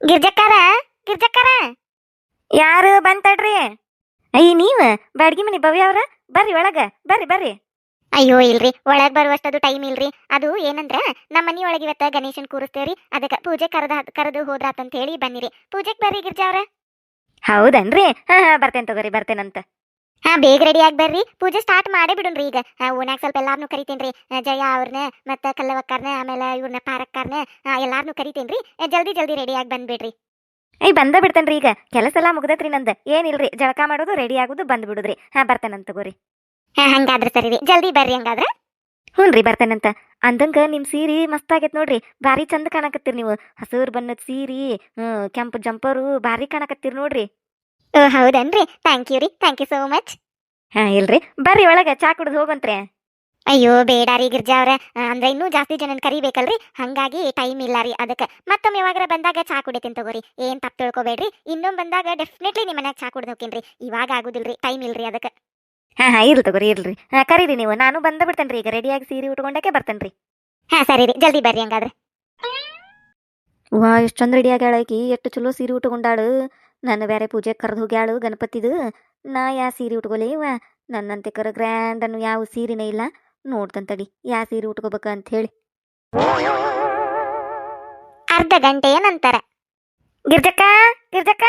ಗಿರ್ಜಕ್ಕಾರ ಗಿರ್ಜಕ್ಕಾರ. ಯಾರು ಬಂತಡ್ರಿ ಅಯ್ಯ, ನೀವ? ಬಾಡ್ಗಿ ಮನಿ ಭವ್ಯ ಅವ್ರ? ಬರ್ರಿ ಒಳಗ, ಬರ್ರಿ ಬರ್ರಿ. ಅಯ್ಯೋ, ಇಲ್ರಿ. ಒಳಗ್ ಬರುವಷ್ಟದು ಟೈಮ್ ಇಲ್ರಿ. ಅದು ಏನಂದ್ರ ನಮ್ಮ ಮನಿ ಒಳಗೆ ಇವತ್ತ ಗಣೇಶನ್ ಕೂರಿಸ್ತೇವ್ರಿ. ಅದಕ್ಕ ಪೂಜೆ ಕರೆದ, ಕರೆದು ಹೋದ್ರಾತಂತ ಹೇಳಿ ಬನ್ನಿರಿ ಪೂಜೆಗ್ ಬರ್ರಿ ಗಿರ್ಜಾ ಅವ್ರ. ಹೌದನ್ರಿ. ಹಾ, ಬರ್ತೇನೆ ತಗೋರಿ, ಬರ್ತೇನಂತ. ಹಾ ಬೇಗ ರೆಡಿ ಆಗಿ ಬರ್ರಿ. ಪೂಜೆ ಸ್ಟಾರ್ಟ್ ಮಾಡೇ ಬಿಡುನ್ರಿ ಈಗ. ಓಣ್ಯಾಗ ಸ್ವಲ್ಪ ಎಲ್ಲಾರ್ನು ಕರಿತೇನ್ರಿ. ಜಯ ಅವ್ರನ್ನ ಮತ್ತ ಕಲ್ಲವಕ್ಕರ್ನ ಆಮೇಲೆ ಇವ್ರನ್ನ ಪಾರಕ್ಕರ್ನ ಎಲ್ಲಾರ್ನು ಕರಿತೇನ್ರಿ. ಜಲ್ದಿ ಜಲ್ದಿ ರೆಡಿ ಆಗಿ ಬಂದ್ಬಿಡ್ರಿ. ಏಯ್ ಬಂದ ಬಿಡ್ತೇನ್ರಿ ಈಗ. ಕೆಲಸ ಎಲ್ಲ ಮುಗ್ದತ್ರಿ ನಂದು. ಏನಿಲ್ರಿ ಜಳಕ ಮಾಡೋದು ರೆಡಿ ಆಗೋದು ಬಂದ್ ಬಿಡುದ್ರಿ. ಹಾ ಬರ್ತೇನಂತ ತಗೋರಿ. ಹಾ ಹಂಗಾದ್ರೆ ಸರಿ ರೀ ಜಲ್ದಿ ಬರ್ರಿ ಹಂಗಾದ್ರೆ. ಹ್ಞೂನ್ರಿ ಬರ್ತೇನಂತ ಅಂದಂಗ ನಿಮ್ ಸೀರಿ ಮಸ್ತ್ ಆಗೈತ್ ನೋಡ್ರಿ. ಭಾರಿ ಚಂದ ಕಾಣಕತ್ತೀರಿ ನೀವು. ಹಸೂರ್ ಬಣ್ಣದ ಸೀರಿ ಹ್ಮ್ ಕೆಂಪು ಜಂಪರು ಭಾರಿ ಕಾಣಕತ್ತೀರಿ ನೋಡ್ರಿ. ಓ ಹೌದನ್ರಿ? ಥ್ಯಾಂಕ್ ಯು ರೀ. ಥ್ಯಾಂಕ್ ಯು ಸೋ ಮಚ್ ಹಾ ಇಲ್ರಿ. ಬರ್ರಿ ಒಳಗೆ ಚಾ ಕುಡ್ದು ಹೋಗಂತ್ರಿ. ಅಯ್ಯೋ ಬೇಡ ರೀ ಗಿರ್ಜಾ ಅವ್ರ. ಅಂದ್ರೆ ಇನ್ನೂ ಜಾಸ್ತಿ ಜನನ್ ಕರಿಬೇಕಲ್ರಿ? ಹಂಗಾಗಿ ಟೈಮ್ ಇಲ್ಲ ರೀ ಅದಕ್ಕೆ. ಮತ್ತೊಮ್ಮೆ ಯಾವಾಗಾರ ಬಂದಾಗ ಚಾ ಕುಡಿತೀನಿ ತಗೋರಿ. ಏನ್ ತಪ್ಪು ತಿಳ್ಕೊಬೇಡ್ರಿ. ಇನ್ನೊಮ್ಮೆ ಬಂದಾಗ ಡೆಫಿನೆಟ್ಲಿ ನಿಮ್ಮ ಮನ್ಯಾಗ ಚಾ ಕುಡ್ದು ಹೋಗ್ತೀನಿ ಇವಾಗ ಆಗುದಿಲ್ರಿ. ಟೈಮ್ ಇಲ್ರಿ ಅದಕ್ಕೆ. ಹಾ ಹಾ ಇರ್ಲಿ ತಗೋರಿ ಇರ್ಲಿ. ಹಾ ಕರೀರಿ ನೀವು. ನಾನು ಬಂದ ಬಿಡ್ತೇನ್ರಿ. ಈಗ ರೆಡಿಯಾಗಿ ಸೀರೆ ಉಟ್ಕೊಂಡಕ್ಕೆ ಬರ್ತೇನ್ರಿ. ಹಾ ಸರಿ ರೀ. ಜಲ್ದಿ ಬರ್ರಿ ಹಂಗಾದ್ರೆ. ವಾ ಎಷ್ಟು ಚಂದ ರೆಡಿ ಆಗ್ಯಾಳ ಆಕಿ ಎಷ್ಟು ಚಲೋ ಸೀರೆ ಉಟ್ಕೊಂಡಾಳು. ನನ್ನ ಬೇರೆ ಪೂಜೆ ಕರೆದು ಹೋಗ್ಯಾಳು ಗಣಪತಿದು. ನಾ ಯಾ ಸೀರೆ ಉಟ್ಕೊಲೇವ ನನ್ನಂತೆ ಕರ ಗ್ರ್ಯಾಂಡ್ ಅನ್ನು ಯಾವ ಸೀರೆನೇ ಇಲ್ಲ. ನೋಡ್ತಂತಡಿ ಯಾ ಸೀರೆ ಉಟ್ಕೋಬೇಕ ಅಂತ ಹೇಳಿ ಅರ್ಧ ಗಂಟೆಯ ನಂತರ. ಗಿರ್ಜಕ್ಕ ಗಿರ್ಜಕ್ಕ.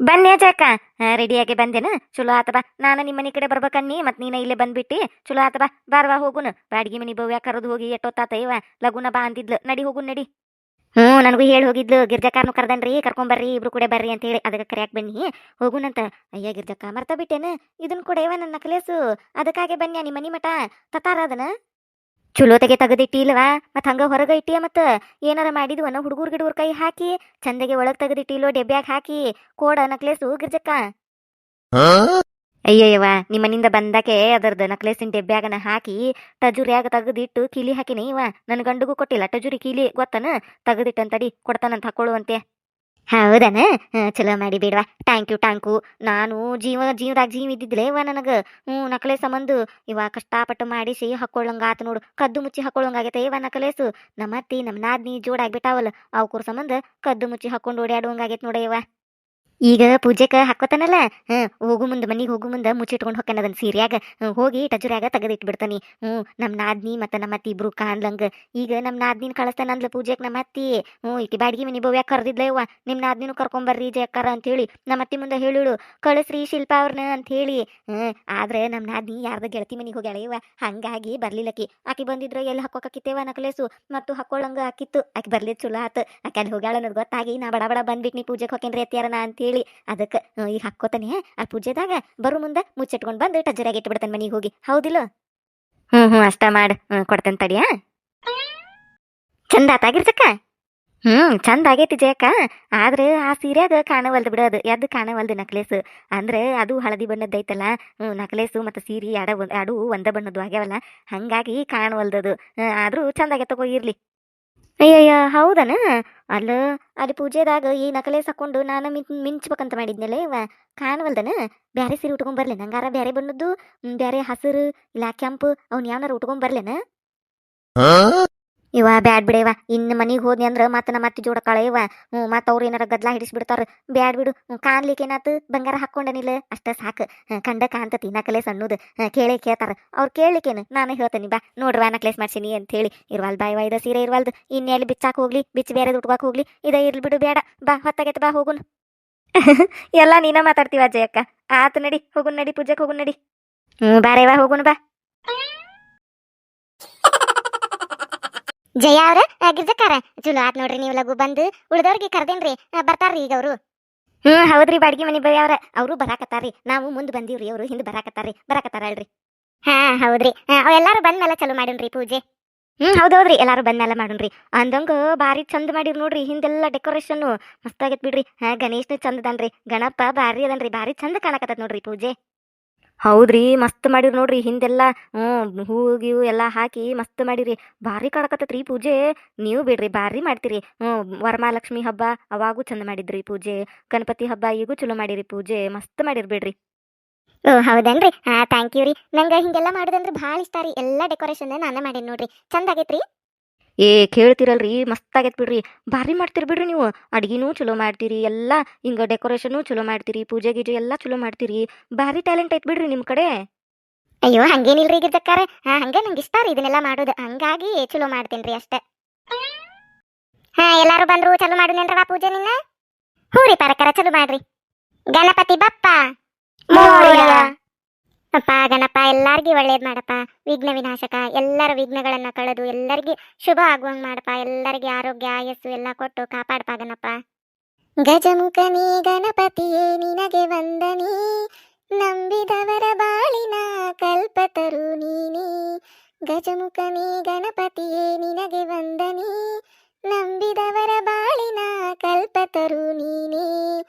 ಬನ್ನಿ ಅಜಕ್ಕ ರೆಡಿಯಾಗಿ ಬಂದೇನ? ಚಲೋ ಆತ ಬಾ. ನಾನು ನಿಮ್ಮ ಮನೆ ಕಡೆ ಬರ್ಬೇಕನ್ನಿ, ಮತ್ ನೀನ ಇಲ್ಲೇ ಬಂದ್ಬಿಟ್ಟಿ. ಚಲೋ ಆತ ಬಾ. ಬಾರ್ವಾ ಹೋಗುನು. ಬಾಡಿಗೆ ಮನಿ ಬವ್ಯಾ ಕರೆದು ಹೋಗಿ ಎಷ್ಟೊತ್ತಾತ ಇವ ಲಗುನ ಬಾ ಅಂದಿದ್ಲು. ನಡಿ ಹೋಗುನ್, ನಡಿ. ಹ್ಞೂ, ನನಗೂ ಹೇಳಿ ಹೋಗಿದ್ಲು. ಗಿರ್ಜಕ್ಕಾರ್ನು ಕರ್ದನ್ರಿ, ಕರ್ಕೊಂಬರ್ರಿ, ಇಬ್ರು ಕೂಡ ಬರ್ರಿ ಅಂತ ಹೇಳಿ ಅದಕ್ಕೆ ಕರ್ಯಾಕ್ ಬನ್ನಿ. ಹೋಗುನಂತ. ಅಯ್ಯ ಗಿರ್ಜಕ್ಕ ಮರ್ತ ಬಿಟ್ಟೇನ? ಇದನ್ ಕೂಡ ಇವ ನನ್ನ ನಕ್ಲೇಸು. ಅದಕ್ಕಾಗೆ ಬನ್ನಿ ನಿಮ್ಮ ಮನಿ ಮಠ. ತತಾರ ಅದನ್ನ? ಚಲೋ ತೆಗೆ ತೆಗೆದಿಟ್ಟಿಲ್ವಾ? ಮತ್ತೆ ಹಂಗ ಹೊರಗೆ ಇಟ್ಟಿಯ ಮತ್ತ? ಏನಾರ ಮಾಡಿದ್ವನ ಹುಡುಗರ್ ಗಿಡುಗರ್ ಕೈ ಹಾಕಿ, ಚಂದಗೆ ಒಳಗೆ ತೆಗೆದಿಟ್ಟಿಲ್ಲೋ ಡೆಬ್ಯಾಗ ಹಾಕಿ, ಕೋಡ, ನಕ್ಲೇಸು ಗಿರ್ಜಕ್ಕ ಅಯ್ಯಯ್ಯವ ನಿಮ್ಮನಿಂದ ಬಂದಕ್ಕೆ ಅದರದ ನಕ್ಲೇಸಿನ ಡೆಬ್ಬ್ಯಾಗನ ಹಾಕಿ ಟಜುರ್ಯಾಗ ತೆಗೆದಿಟ್ಟು ಕೀಲಿ ಹಾಕಿನಿ. ಇವ ನನ್ನ ಗಂಡಗೂ ಕೊಟ್ಟಿಲ್ಲ. ಟಜುರಿ ಕೀಲಿ ಗೊತ್ತನ? ತೆಗೆದಿಟ್ಟಂತಡಿ ಕೊಡ್ತಾನಂತ ಹಾಕೊಳ್ಳುವಂತೆ. ಹೌದನ? ಚಲೋ ಮಾಡಿ ಬಿಡ್ವಾ. ಟ್ಯಾಂಕ್ ಯು ಟ್ಯಾಂಕು ನಾನು ಜೀವ, ಜೀವದಾಗ ಜೀವ ಇದ್ದಿದ್ದಿಲ್ಲ ಇವ ನನಗ. ಹ್ಞೂ ನಕಲೆ ಸಂಬಂಧ. ಇವ ಕಷ್ಟಪಟ್ಟು ಮಾಡಿಸಿ ಹಾಕೊಳ್ಳಂಗ ಆತ ನೋಡು. ಕದ್ದು ಮುಚ್ಚಿ ಹಾಕೊಳ್ಳಂಗಾಗೈತೆ ಇವ ನಕಲೇಸು. ನಮ್ಮ ಅತ್ತಿ ನಮ್ಮ ನಾದ್ನಿ ಜೋಡಾಗ್ಬಿಟ್ಟಾವಲ್ಲ ಅವ್ಕುರ್ ಸಂಬಂಧ ಕದ್ದು ಮುಚ್ಚಿ ಹಾಕೊಂಡು ಓಡಾಡುವಂಗಾಗೈತೆ ನೋಡ ಇವ. ಈಗ ಪೂಜೆಕ ಹಾಕೋತಾನಲ್ಲ ಹ್ಮ್, ಹೋಗು ಮುಂದೆ, ಮನೆಗೆ ಹೋಗು ಮುಂದೆ ಮುಚ್ಚಿಟ್ಕೊಂಡು ಹೊಕ್ಕನ ಅದನ್ನ ಸೀರ್ಯಾಗ ಹೋಗಿ ಟಜುರ್ಯಾಗ ತೆಗೆದಿಟ್ಬಿಡ್ತಾನೆ. ಹ್ಞೂ ನಮ್ಮ ನಾದ್ನಿ ಮತ್ತು ನಮ್ಮ ಅತ್ತಿ ಇಬ್ರು ಕಾಣ್ಲಂಗ. ಈಗ ನಮ್ಮ ನಾದ್ನಿನ ಕಳಿಸ್ತಾನ ಅಂದ್ಲ ಪೂಜೆಗೆ ನಮ್ಮ ಅತ್ತಿ. ಹ್ಞೂ ಇಟ್ಟಿ ಬಾಡಿಗೆ ಮನಿ ಬೋವ್ಯಾಗ ಕರೆದಿದ್ಲ ಯವ್ವ. ನಿಮ್ಮ ನಾದ್ನಿನೂ ಕರ್ಕೊಂಬರ್ರಿ ಜಯಕ್ಕರ ಅಂತೇಳಿ ನಮ್ಮ ಅತ್ತಿ ಮುಂದೆ ಹೇಳಿಳು. ಕಳಿಸ್ರಿ ಶಿಲ್ಪ ಅವ್ರನ್ನ ಅಂತ ಹೇಳಿ ಹ್ಮ್, ಆದ್ರೆ ನಮ್ಮ ನಾದ್ನಿ ಯಾರ್ದ ಗೆಳತಿ ಮನಿಗೆ ಹೋಗ್ಯಾಳ ಇವ ಹಂಗಾಗಿ ಬರ್ಲಿಲ್ಲಕಿ. ಆಕಿ ಬಂದಿದ್ರ ಎಲ್ಲಿ ಹಾಕೋಕಿತ್ತೇವ ನಕಲೇಸು. ಮತ್ತು ಹಾಕೊಳ್ಳಂಗ ಹಾಕಿತ್ತು ಆಕಿ ಬರ್ಲಿ ಚಲೋ ಆತು. ಆಕಿ ಅಲ್ಲಿ ಹೋಗ್ಯಾಳ ಅನ್ನೋದು ಗೊತ್ತಾಗಿ ನಾ ಬಡ ಬಡ ನೀ ಪೂಜೆಗೆ ಹೋಕೇನ್ರಿ ನಾ ಅಂತೇಳಿ. ಅದಕ್ಕೆ ಈಗ ಹಾಕೋತಾನೆ ಆ ಪೂಜೆದಾಗ ಬರು ಮುಂದೆ ಮುಚ್ಚಿಟ್ಕೊಂಡು ಬಂದು ಟಜ್ಜರಾಗಿ ಇಟ್ಬಿಡ್ತಾನೆ ಮನೆಗೆ ಹೋಗಿ. ಹೌದಿಲ್ಲ? ಹ್ಞೂ ಹ್ಞೂ ಅಷ್ಟ ಮಾಡು ಕೊಡ್ತೇನೆ ತಡಿಯಾ ಚಂದ ಆತಾಗಿರ್ತಕ್ಕ ಹ್ಞೂ ಚಂದ ಆಗೈತಿ ಜಯಕ್ಕ. ಆದ್ರೆ ಆ ಸೀರ್ಯಾಗ ಕಾಣವಲ್ದು ಬಿಡೋದು ಎದ್ದು ಕಾಣವಲ್ದು ನಕ್ಲೇಸ್ ಅಂದ್ರೆ ಅದು ಹಳದಿ ಬಣ್ಣದ್ದು ಐತಲ್ಲ ನಕ್ಲೇಸು ಮತ್ತು ಸೀರೆ ಎಡ ಎರಡು ಒಂದ ಬಣ್ಣದ್ದು ಆಗ್ಯಾವಲ್ಲ, ಹಂಗಾಗಿ ಕಾಣವಲ್ದದು. ಆದರೂ ಆದ್ರೂ ಚಂದ ಆಗೈತೆ ತಗೋ, ಇರ್ಲಿ. ಅಯ್ಯಯ್ಯ, ಹೌದನ? ಅಲ್ಲ, ಅಲ್ಲಿ ಪೂಜೆದಾಗ ಈ ನಕಲೆ ಹಾಕೊಂಡು ನಾನು ಮಿನ್, ಮಿಂಚ್ಬೇಕಂತ ಮಾಡಿದ್ನಲ್ಲ ಇವ, ಕಾಣವಲ್ದನ? ಬ್ಯಾರೆ ಸೀರೆ ಉಟ್ಕೊಂಡ್ ಬರ್ಲೇನ ಹಂಗಾರ ಬ್ಯಾರೆ ಬಣ್ಣದ್ದು ಬ್ಯಾರೆ ಹಸಿರು, ಇಲ್ಲ ಕೆಂಪು, ಅವ್ನ ಯಾವನಾರ ಉಟ್ಕೊಂಡ್ ಬರ್ಲೇನ? ಇವ ಬ್ಯಾಡ್ ಬಿಡೇವ ಇನ್ನು ಮನೆಗೆ ಹೋದ್ನಿ ಅಂದ್ರ ಮತ್ತೆ ನಮ್ಮ ಅತ್ತಿ ಜೋಡ ಕಳೆ ಇವ. ಹ್ಞೂ ಮತ್ತೆ ಅವ್ರು ಏನಾರ ಗದ್ಲ ಹಿಡಿಸ್ಬಿಡ್ತಾರ. ಬ್ಯಾಡ್ ಬಿಡು ಕಾಣ್ಲಿಕ್ಕೆ ಏನಾತು? ಬಂಗಾರ ಹಾಕ್ಕೊಂಡನಿಲ್ಲ ಅಷ್ಟ ಸಾಕು. ಕಂಡ ಕಾಣ್ತತಿ ನಕಲೇಸ್ ಅನ್ನೋದು ಕೇಳಿ ಕೇಳೇ ಕೇಳ್ತಾರ. ಅವ್ರು ಕೇಳಲಿಕ್ಕೇನು? ನಾನೇ ಹೇಳ್ತೇನೆ, ಬಾ ನೋಡ್ರವಾ ನಕ್ಲೇಸ್ ಮಾಡ್ಸೀನಿ ಅಂತ ಹೇಳಿ ಇರ್ವಾಲ್ ಬಾಯ್ ಇದ ಸೀರೆ ಇರ್ವಲ್ದು. ಇನ್ನೆಲ್ಲಿ ಬಿಚ್ಚಾಕ್ ಹೋಗ್ಲಿ, ಬಿಚ್ಚು ಬೇರೆ ದುಡ್ಕಾಕ್ ಹೋಗ್ಲಿ, ಇದ ಇರ್ಲಿ ಬಿಡು ಬೇಡ ಬಾ, ಹೊತ್ತಾಗೈತ, ಬಾ, ಹೋಗುನ್. ಎಲ್ಲ ನೀನ ಮಾತಾಡ್ತೀವ ಅಜ್ಜಯ್ಯಕ್ಕ ಆತು ನಡಿ, ಹೋಗುನ್ ನಡಿ ಪೂಜೆಗೆ ಹೋಗುನ್ ನಡಿ. ಹ್ಞೂ ಬಾರೇವಾ ಹೋಗುನ್, ಬಾ. ಜಯ ಅವ್ರ? ಗಿರ್ಜಕ್ಕಾರ ಚಲೋ ಆತ್ ನೋಡ್ರಿ ನೀವು ಲಗು ಬಂದು. ಉಳ್ದವ್ರಿಗೆ ಕರ್ದೇನ್ರಿ. ಬರ್ತಾರ್ರಿ ಈಗ ಅವರು. ಹ್ಮ್ ಹೌದ್ರಿ ಬಾಡಿಗೆ ಮನಿ ಬೈ ಅವ್ರ. ಅವರು ಬರಾಕತ್ತಾರ್ರಿ. ನಾವು ಮುಂದ್ ಬಂದೀವ್ರಿ ಅವರು ಹಿಂದ್ ಬರಾಕತ್ತಾರ್ರಿ. ಬರಾಕತ್ತಾರ ಅಲ್ರಿ ಹಾ ಹೌದ್ರಿ. ಎಲ್ಲಾರು ಬಂದ್ಮೇಲೆ ಚಲೋ ಮಾಡಿನ್ರಿ ಪೂಜೆ? ಹ್ಮ್ ಹೌದೌದ್ರಿ ಎಲ್ಲಾರು ಬಂದ್ಮೇಲೆ ಮಾಡೋಣ್ರಿ ಅಂದಂಗ ಬಾರಿ ಚಂದ ಮಾಡಿರ್ ನೋಡ್ರಿ ಹಿಂದೆಲ್ಲ ಡೆಕೋರೇಷನ್ ಮಸ್ತ್ ಆಗೈತ್ ಬಿಡ್ರಿ. ಹಾ ಗಣೇಶ್ನ ಚಂದದನ್ರಿ ಗಣಪ ಬಾರಿ ಅದನ್ರಿ. ಬಾರಿ ಚಂದ ಕಾಣಕತ್ತದ ನೋಡ್ರಿ ಪೂಜೆ. ಹೌದ್ರಿ, ಮಸ್ತ್ ಮಾಡಿರಿ ನೋಡ್ರಿ, ಹಿಂದೆಲ್ಲ, ಹ್ಞೂ, ಹೂ ಗೀವು ಎಲ್ಲ ಹಾಕಿ ಮಸ್ತ್ ಮಾಡಿರಿ ಭಾರಿ ಕಾಣಕತ್ತೈತ್ರಿ ಪೂಜೆ. ನೀವು ಬಿಡ್ರಿ, ಭಾರಿ ಮಾಡ್ತೀರಿ. ಹ್ಞೂ, ವರಮಹಾಲಕ್ಷ್ಮಿ ಹಬ್ಬ ಅವಾಗೂ ಚಂದ ಮಾಡಿದ್ರಿ ಪೂಜೆ. ಗಣಪತಿ ಹಬ್ಬ ಈಗೂ ಚಲೋ ಮಾಡಿರಿ ಪೂಜೆ. ಮಸ್ತ್ ಮಾಡಿರಿ ಬಿಡ್ರಿ. ಓ, ಹೌದನ್ರಿ? ಹಾ ಥ್ಯಾಂಕ್ ಯು ರೀ. ನಂಗೆ ಹಿಂಗೆಲ್ಲ ಮಾಡೋದಂದ್ರೆ ಭಾಳ ಇಷ್ಟ ರೀ. ಎಲ್ಲ ಡೆಕೋರೇಷನ್ ನಾನೇ ಮಾಡೇನಿ ನೋಡ್ರಿ. ಚಂದ ಆಗೈತ್ರಿ? ಏ, ಕೇಳ್ತಿರಲ್ರಿ, ಮಸ್ತಾಗೈತ್ ಬಿಡ್ರಿ. ಭಾರಿ ಮಾಡ್ತೀರಿ ಬಿಡ್ರಿ ನೀವು. ಅಡ್ಗಿನೂ ಚಲೋ ಮಾಡ್ತೀರಿ, ಎಲ್ಲ ಹಿಂಗ ಡೆಕೋರೇಷನು ಚಲೋ ಮಾಡ್ತೀರಿ, ಪೂಜೆ ಗೀಜೆ ಎಲ್ಲ ಚಲೋ ಮಾಡ್ತೀರಿ. ಭಾರಿ ಟ್ಯಾಲೆಂಟ್ ಐತ್ ಬಿಡ್ರಿ ನಿಮ್ಮ ಕಡೆ. ಅಯ್ಯೋ, ಹಂಗೇನಿಲ್ರಿ ಗಿರ್ಜಕ್ಕಾರ? ಹಾ, ಹಂಗೆ ನಂಗೆ ಇಷ್ಟ ರೀ ಇದನ್ನೆಲ್ಲ ಮಾಡೋದು. ಹಂಗಾಗಿ ಚಲೋ ಮಾಡ್ತೀನಿ ಅಷ್ಟೇ. ಹಾ, ಎಲ್ಲಾರು ಬಂದ್ರು ಚಲೋ ಮಾಡಿದ್ನೇನ್ರವ ಪೂಜೆ ನಿನ್ನ? ಹ್ಞೂ ರೀ ಪರಕರ, ಚಲೋ ಮಾಡ್ರಿ. ಗಣಪತಿ ಬಪ್ಪ, ಮೋರ್ಯ. ಅಪ್ಪ, ಗಣಪ, ಎಲ್ಲರಿಗೂ ಒಳ್ಳೇದು ಮಾಡಪ್ಪ. ವಿಘ್ನ ವಿನಾಶಕ, ಎಲ್ಲರ ವಿಘ್ನಗಳನ್ನ ಕಳೆದು ಎಲ್ಲರಿಗೆ ಶುಭ ಆಗುವಂಗೆ ಮಾಡಪ್ಪ. ಎಲ್ಲರಿಗೆ ಆರೋಗ್ಯ, ಆಯಸ್ಸು ಎಲ್ಲ ಕೊಟ್ಟು ಕಾಪಾಡಪ್ಪ, ಗಣಪ. ಗಜಮುಖನೇ ಗಣಪತಿಯೇ, ನಿನಗೆ ವಂದನೆ. ನಂಬಿದವರ ಬಾಳಿನ ಕಲ್ಪತರು ನೀನೇ. ಗಜಮುಖನೇ ಗಣಪತಿಯೇ, ನಿನಗೆ ವಂದನೆ. ನಂಬಿದವರ ಬಾಳಿನ ಕಲ್ಪತರು ನೀನೇ.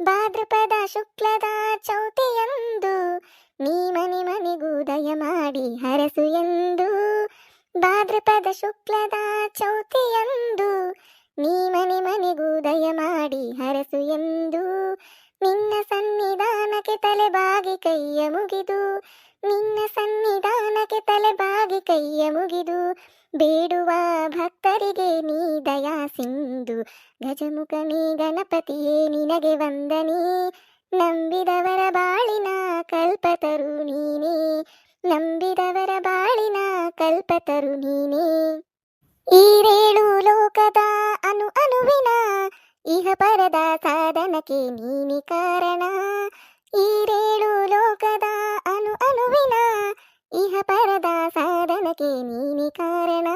ಭಾದ್ರಪದ ಶುಕ್ಲದ ಚೌತಿಯಂದು ನೀ ಮನೆ ಮನೆಗೂ ದಯ ಮಾಡಿ ಹರಸು ಎಂದು. ಭಾದ್ರಪದ ಶುಕ್ಲದ ಚೌತಿಯಂದು ನೀ ಮನೆ ಮನೆಗೂ ದಯ ಮಾಡಿ ಹರಸು ಎಂದು. ನಿನ್ನ ಸನ್ನಿಧಾನಕ್ಕೆ ತಲೆ ಬಾಗಿ ಕೈಯ ಮುಗಿದು, ನಿನ್ನ ಸನ್ನಿಧಾನಕ್ಕೆ ತಲೆ ಬಾಗಿ ಕೈಯ ಮುಗಿದು ಬೇಡುವ ಭಕ್ತರಿಗೆ ನೀ ದಯಾ ಸಿಂಧು. ಗಜಮುಖನೇ ಗಣಪತಿಯೇ, ನಿನಗೆ ವಂದನೆ. ನಂಬಿದವರ ಬಾಳಿನ ಕಲ್ಪತರು ನೀನೇ. ನಂಬಿದವರ ಬಾಳಿನ ಕಲ್ಪತರು ನೀನೇ. ಈರೇಳು ಲೋಕದ ಅನು ಅನುವಿನ, ಇಹ ಪರದ ಸಾಧನಕ್ಕೆ ನೀನೆ ಕಾರಣ. ಈರೇಳು ಲೋಕದ ಇಹ ಪರದ ಸಾಧನಕ್ಕೆ ನೀನೆ ಕಾರಣ.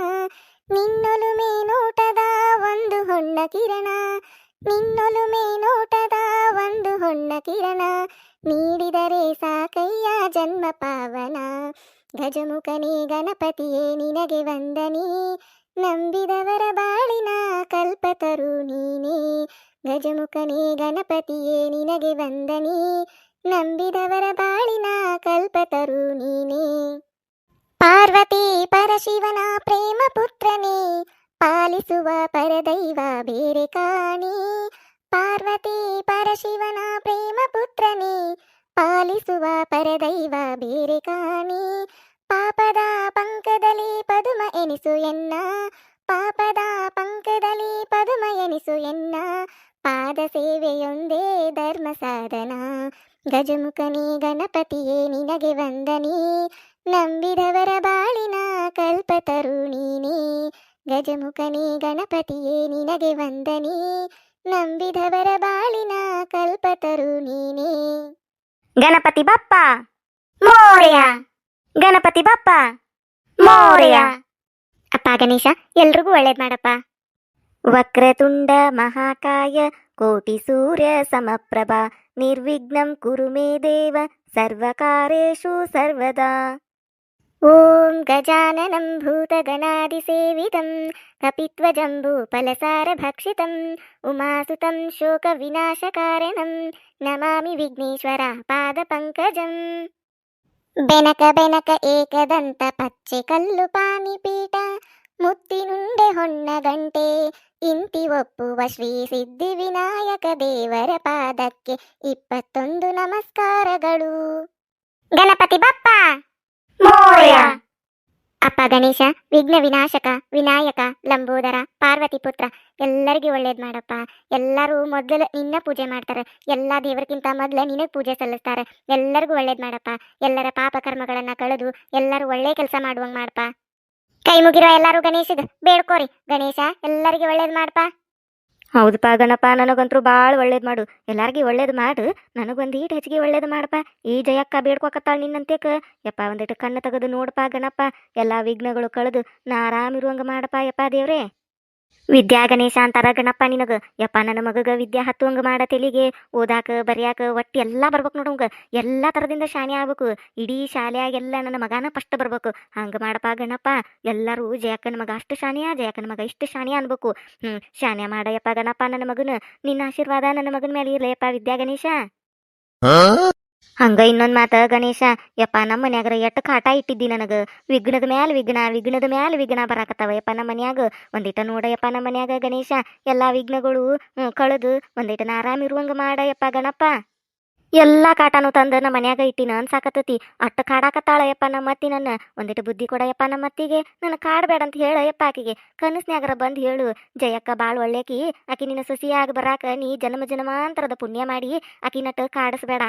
ನಿನ್ನೊಲುಮೆ ನೋಟದ ಒಂದು ಹೊಣ್ಣ ಕಿರಣ. ನಿನ್ನೊಲುಮೆ ನೋಟದ ಒಂದು ಹೊಣ್ಣ ಕಿರಣ. ನೀಡಿದರೆ ಸಾಕಯ್ಯ ಜನ್ಮ ಪಾವನ. ಗಜಮುಖನೇ ಗಣಪತಿಯೇ, ನಿನಗೆ ವಂದನೆ. ನಂಬಿದವರ ಬಾಳಿನ ಕಲ್ಪತರು ನೀನೇ. ಗಜಮುಖನೇ ಗಣಪತಿಯೇ, ನಿನಗೆ ವಂದನೆ. ನಂಬಿದವರ ಬಾಳಿನ ಕಲ್ಪತರು ನೀನೇ. ಪಾರ್ವತಿ ಪರಶಿವನ ಪ್ರೇಮ ಪುತ್ರನೇ ಪಾಲಿಸುವ ಪರದೈವ ಬೇರೆ ಕಾಣಿ ಪಾರ್ವತಿ ಪರಶಿವನ ಪ್ರೇಮ ಪುತ್ರನೇ ಪಾಲಿಸುವ ಪರದೈವ ಬೇರೆ ಕಾಣಿ ಪಾಪದ ಪಂಕದಲ್ಲಿ ಪದುಮ ಎನಿಸು ಎನ್ನ ಪಾಪದ ಪಂಕದಲ್ಲಿ ಪದುಮ ಎನಿಸು ಎನ್ನ ಪಾದ ಸೇವೆಯೊಂದೇ ಧರ್ಮ ಸಾಧನ ಗಜಮುಖನೇ ಗಣಪತಿಯೇ ನಿನಗೆ ವಂದನೆ ನಂಬಿದವರ ಬಾಳಿನ ಕಲ್ಪತರು ನೀನೇ ಗಜಮುಖನೇ, ಗಣಪತಿಯೇ, ನಿನಗೆ ವಂದನೆ. ನಂಬಿದವರ ಬಾಳಿನ ಕಲ್ಪತರು ನೀನೇ ಗಣಪತಿ ಬಪ್ಪ, ಮೋರ್ಯ. ಗಣಪತಿ ಬಪ್ಪ, ಮೋರ್ಯ. ಅಪ್ಪ, ಗಣೇಶ, ಎಲ್ರಿಗೂ ಒಳ್ಳೇದ್ ಮಾಡಪ್ಪ. ವಕ್ರತುಂಡ ಮಹಾಕಾಯ, ಕೋಟಿ ಸೂರ್ಯ ಸಮಪ್ರಭಾ. ನಿರ್ವಿಘ್ನಂ ಕುರು ಮೇ ದೇವ ಸರ್ವಕಾರೇಷು ಸರ್ವದಾ. ಓಂ ಗಜಾನನಂ ಭೂತಗಣಾದಿಸೇವಿತಂ ಕಪಿತ್ವಜಂಬೂಫಲಸಾರಭಕ್ಷಿತಂ ಉಮಾಸುತಂ ಶೋಕವಿನಾಶಕಾರಣಂ ನಮಾಮಿ ವಿಘ್ನೇಶ್ವರ ಪಾದಪಂಕಜಂ ಬೆನಕ ಬೆನಕ ಏಕದಂತ ಪಚ್ಚೆ ಕಲ್ಲು ಪಾನಿಪೀಠ ಮುತ್ತಿನುಂಡೆ ಹೊನ್ನ ಗಂಟೆ ಇಂತಿ ಒಪ್ಪುವ ಶ್ರೀ ಸಿದ್ಧಿ ವಿನಾಯಕ ದೇವರ ಪಾದಕ್ಕೆ ಇಪ್ಪತ್ತೊಂದು ನಮಸ್ಕಾರಗಳು ಗಣಪತಿ ಬಪ್ಪ ಮೋರ್ಯ ಅಪ್ಪ ಗಣೇಶ, ವಿಘ್ನ ವಿನಾಶಕ, ವಿನಾಯಕ, ಲಂಬೋದರ, ಪಾರ್ವತಿ ಪುತ್ರ, ಎಲ್ಲರಿಗೂ ಒಳ್ಳೇದ್ ಮಾಡಪ್ಪ. ಎಲ್ಲರೂ ಮೊದಲು ನಿನ್ನ ಪೂಜೆ ಮಾಡ್ತಾರೆ. ಎಲ್ಲ ದೇವರಿಗಿಂತ ಮೊದಲೇ ನಿನ್ನ ಪೂಜೆ ಸಲ್ಲಿಸ್ತಾರೆ. ಎಲ್ಲರಿಗೂ ಒಳ್ಳೇದ್ ಮಾಡಪ್ಪ. ಎಲ್ಲರ ಪಾಪ ಕರ್ಮಗಳನ್ನು ಕಳೆದು ಎಲ್ಲರೂ ಒಳ್ಳೆ ಕೆಲಸ ಮಾಡುವಂಗ್ ಮಾಡಪ್ಪ ಕೈ ಮುಗಿರೋ ಎಲ್ಲರೂ ಗಣೇಶದ ಬೇಡ್ಕೋರಿ. ಗಣೇಶ, ಎಲ್ಲರಿಗೂ ಒಳ್ಳೇದ್ ಮಾಡಪ್ಪ ಹೌದಪ್ಪ ಗಣಪ ನನಗಂತೂ ಭಾಳ ಒಳ್ಳೇದು ಮಾಡು. ಎಲ್ಲಾರ್ಗಿ ಒಳ್ಳೇದು ಮಾಡು. ನನಗೊಂದು ಈಟ್ ಹೆಚ್ಚಿಗೆ ಒಳ್ಳೇದು ಮಾಡಪ್ಪ. ಈ ಜಯಕ್ಕ ಬೇಡ್ಕೊಕತ್ತಾಳ ನಿನ್ನಂತೇಕ ಯಪ್ಪ ಒಂದಿಟ್ಟು ಕಣ್ಣು ತೆಗೆದು ನೋಡಪ್ಪ ಗಣಪ. ಎಲ್ಲ ವಿಘ್ನಗಳು ಕಳೆದು ನಾ ಆರಾಮಿರುವಂಗೆ ಮಾಡಪ್ಪ ಯಪ್ಪ ದೇವ್ರೇ. ವಿದ್ಯಾ ಗಣೇಶ ಅಂತಾರ ಗಣಪ ನಿನಗ. ಯಪ್ಪ, ನನ್ನ ಮಗಗ ವಿದ್ಯಾ ಹತ್ತುವಂಗ ಮಾಡ ತೆಲಿಗೆ. ಓದಾಕ, ಬರ್ಯಾಕ, ಒಟ್ಟು ಎಲ್ಲ ಬರ್ಬೇಕು ನೋಡಂಗ ಎಲ್ಲ ಥರದಿಂದ ಶಾಣೆ ಆಗ್ಬೇಕು. ಇಡೀ ಶಾಲೆಯಾಗೆಲ್ಲ ನನ್ನ ಮಗನ ಫಸ್ಟ್ ಬರ್ಬೇಕು. ಹಂಗ ಮಾಡಪ್ಪ ಗಣಪ ಎಲ್ಲರೂ ಜಯಕ್ಕನ ಮಗ ಅಷ್ಟು ಶಾಣೆಯ ಜಯಕ್ಕನ ಮಗ ಇಷ್ಟು ಶಾಣೆಯ ಅನ್ಬೇಕು. ಹ್ಮ್, ಶಾಣೆ ಮಾಡಯ್ಯಪ್ಪ ಗಣಪ ನನ್ನ ಮಗನ. ನಿನ್ನ ಆಶೀರ್ವಾದ ನನ್ನ ಮಗನ ಮೇಲೆ ಇರ್ಲಯಪ್ಪ ವಿದ್ಯಾ ಗಣೇಶ ಹಂಗ ಇನ್ನೊಂದ್ ಮಾತ, ಗಣೇಶ. ಯಪ್ಪ, ನಮ್ಮ ಮನ್ಯಾಗ್ರ ಎಟ್ಟು ಕಾಟ ಇಟ್ಟಿದ್ದಿ ನನಗ. ವಿಘ್ನದ ಮ್ಯಾಲ ವಿಘ್ನ, ವಿಘ್ನದ ಮ್ಯಾಲ ವಿಘ್ನ ಬರಾಕತ್ತಾವ ಯಪ್ಪ ನಮ್ಮ ಮನ್ಯಾಗ. ಒಂದಿಟ ನೋಡಯಪ್ಪ ನಮ್ಮ ಮನ್ಯಾಗ ಗಣೇಶ. ಎಲ್ಲಾ ವಿಘ್ನಗಳು ಕಳೆದು ಒಂದಿಟ ನಾ ಆರಾಮ್ ಇರುವಂಗ ಮಾಡಯಪ್ಪ ಗಣಪ ಎಲ್ಲಾ ಕಾಟಾನು ತಂದ ನಮ್ಮ ಮನ್ಯಾಗ ಇಟ್ಟಿನ ಅನ್ಸಾಕತ್ತತಿ ಅಟ್ಟ ಕಾಡಾಕತ್ತಾಳಯಪ್ಪ ನಮ್ಮ ಅತ್ತಿ ನನ್ನ. ಒಂದಿಟ್ಟು ಬುದ್ಧಿ ಕೊಡಯಪ್ಪ ನಮ್ಮ ಅತ್ತಿಗೆ. ನನ್ನ ಕಾಡಬೇಡ ಅಂತ ಹೇಳ ಯಪ್ಪ ಆಕಿಗೆ. ಕನಸ್ನ್ಯಾಗರ ಬಂದ್ ಹೇಳು. ಜಯಕ್ಕ ಬಾಳ್ ಒಳ್ಳೆಕಿ. ಆಕಿ ನಿನ್ನ ಸಸಿಯಾಗಿ ಬರಾಕ ನೀ ಜನ್ಮ ಜನ್ಮಾಂತರದ ಪುಣ್ಯ ಮಾಡಿ ಆಕಿ ನಟ ಕಾಡಿಸ್ಬೇಡ.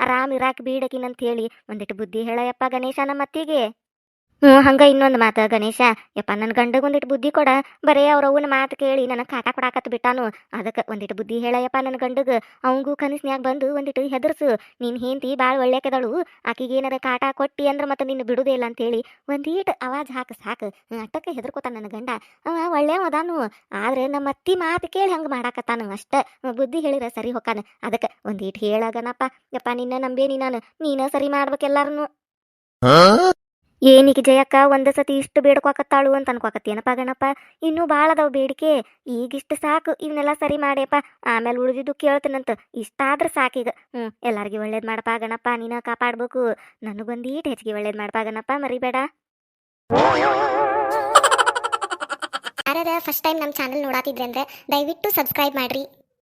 ಆರಾಮ್ ಇರಾಕ್ ಬೀಡಕಿನಂತ ಹೇಳಿ. ಒಂದಿಟ್ಟು ಬುದ್ಧಿ ಹೇಳಯಪ್ಪ ಗಣೇಶ ನಮ್ಮ ಅತ್ತಿಗೆ. ಹ್ಞೂ ಹಂಗ ಇನ್ನೊಂದು ಮಾತು, ಗಣೇಶ. ಯಪ್ಪ ನನ್ನ ಗಂಡಗ ಒಂದಿಟ್ಟು ಬುದ್ಧಿ ಕೊಡ. ಬರೇ ಅವ್ರ ಅವನ ಮಾತು ಕೇಳಿ ನನಗೆ ಕಾಟ ಕೊಡಾಕತ್ ಬಿಟ್ಟಾನು. ಅದಕ್ಕೆ ಒಂದಿಟ್ಟು ಬುದ್ಧಿ ಹೇಳಯ್ಯಪ್ಪ ನನ್ನ ಗಂಡಗ. ಅವಂಗೂ ಕನಸ್ನ್ಯಾಗ ಬಂದು ಒಂದಿಟ್ಟು ಹೆದರ್ಸು. ನಿನ್ ಹೆಂಡತಿ ಭಾಳ ಒಳ್ಳೆಕದಳು. ಆಕಿಗೆ ಏನಾರ ಕಾಟ ಕೊಟ್ಟಿ ಅಂದ್ರೆ ಮತ್ತೆ ನಿನ್ನ ಬಿಡುದೇ ಇಲ್ಲ ಅಂತೇಳಿ ಒಂದೀಟ್ ಅವಾಜ್ ಹಾಕು ಸಾಕು. ಅಟ್ಟಕ್ಕೆ ಹೆದರ್ಕೋತಾನ ನನ್ನ ಗಂಡ. ಅವ ಒಳ್ಳೆ ಅದಾನು. ಆದ್ರೆ ನಮ್ಮ ಅತ್ತಿ ಮಾತು ಕೇಳಿ ಹಂಗೆ ಮಾಡಾಕತ್ತಾನು. ಅಷ್ಟ ಬುದ್ಧಿ ಹೇಳಿರ ಸರಿ ಹೊಕ್ಕಾನ. ಅದಕ್ಕೆ ಒಂದೀಟ್ ಹೇಳಗನಪ್ಪ. ಯಪ್ಪ, ನಿನ್ನ ನಂಬೇನಿ ನಾನು. ನೀನ ಸರಿ ಮಾಡ್ಬೇಕೆಲ್ಲಾರನು ಏನೀಗ ಜಯಕ್ಕ ಒಂದು ಸತಿ ಇಷ್ಟು ಬೇಡ್ಕೊಕತ್ತಾಳು ಅಂತ ಅನ್ಕೋಕತ್ತಿ. ಏನಪ್ಪ ಗಣಪ್ಪ ಇನ್ನೂ ಭಾಳ ಅದಾವ ಬೇಡಿಕೆ. ಈಗಿಷ್ಟು ಸಾಕು ಇವನ್ನೆಲ್ಲ ಸರಿ ಮಾಡ್ಯಪ್ಪ. ಆಮೇಲೆ ಉಳಿದಿದ್ದು ಕೇಳ್ತೀನಂತ. ಇಷ್ಟಾದ್ರೆ ಸಾಕೀಗ ಹ್ಞೂ ಎಲ್ಲಾರ್ಗಿ ಒಳ್ಳೇದು ಮಾಡಪ್ಪ ಗಣಪ್ಪ ನೀನ ಕಾಪಾಡ್ಬೇಕು. ನನಗೊಂದೀಟ್ ಹೆಚ್ಚಿಗೆ ಒಳ್ಳೇದು ಮಾಡಪ್ಪ ಗಣಪ್ಪ ಮರಿಬೇಡ. ಯಾರ್ಯಾರ ಫಸ್ಟ್ ಟೈಮ್ ನಮ್ಮ ಚಾನಲ್ ನೋಡಾತಿದ್ರೆ ಅಂದ್ರೆ ದಯವಿಟ್ಟು ಸಬ್ಸ್ಕ್ರೈಬ್ ಮಾಡ್ರಿ.